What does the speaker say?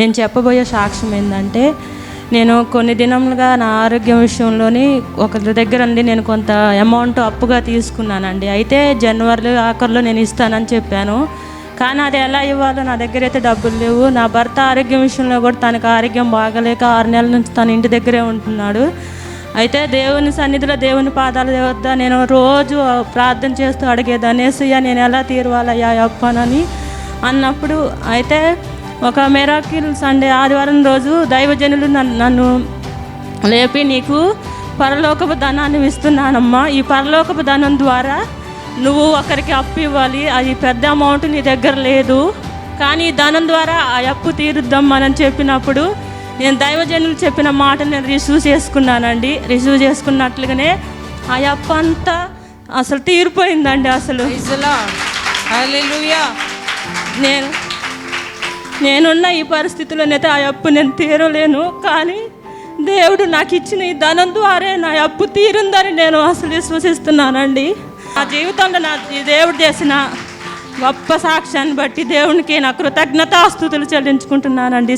నేను చెప్పబోయే సాక్ష్యం ఏంటంటే నేను కొన్ని దినములుగా నా ఆరోగ్యం విషయంలోని ఒకరి దగ్గర నుండి నేను కొంత అమౌంట్ అప్పుగా తీసుకున్నానండి. అయితే జనవరి ఆఖరిలో నేను ఇస్తానని చెప్పాను. కానీ అది ఎలా ఇవ్వాలో నా దగ్గర అయితే డబ్బులు లేవు. నా భర్త ఆరోగ్యం విషయంలో కూడా తనకు ఆరోగ్యం బాగలేక ఆరు నెలల నుంచి తన ఇంటి దగ్గరే ఉంటున్నాడు. అయితే దేవుని సన్నిధిలో దేవుని పాదాల వద్ద నేను రోజు ప్రార్థన చేస్తూ అడిగేదాన్ని ఏసయ్యా నేను ఎలా తీరవాలయ్యా అప్పనని? అన్నప్పుడు అయితే ఒక మెరాకిల్ సండే ఆదివారం రోజు దైవజనులు నన్ను నన్ను లేపి నీకు పరలోకపు ధనాన్ని ఇస్తున్నానమ్మా. ఈ పరలోకపు ధనం ద్వారా నువ్వు ఒకరికి అప్పు ఇవ్వాలి. అది పెద్ద అమౌంట్ నీ దగ్గర లేదు. కానీ ధనం ద్వారా ఆ అప్పు తీరుద్దామని చెప్పినప్పుడు నేను దైవజనులు చెప్పిన మాట నేను రిసీవ్ చేసుకున్నానండి. రిసీవ్ చేసుకున్నట్లుగానే ఆ అప్పు అంతా అసలు తీరిపోయిందండి అసలు. నేను నేనున్న ఈ పరిస్థితిలోనైతే ఆ అప్పు నేను తీరలేను. కానీ దేవుడు నాకు ఇచ్చిన ఈ ధనం ద్వారా నా అప్పు తీరుందని నేను అసలు విశ్వసిస్తున్నానండి. నా జీవితంలో నా దేవుడు చేసిన గొప్ప సాక్ష్యాన్ని బట్టి దేవునికి నా కృతజ్ఞతాస్తుతులు చెల్లించుకుంటున్నానండి.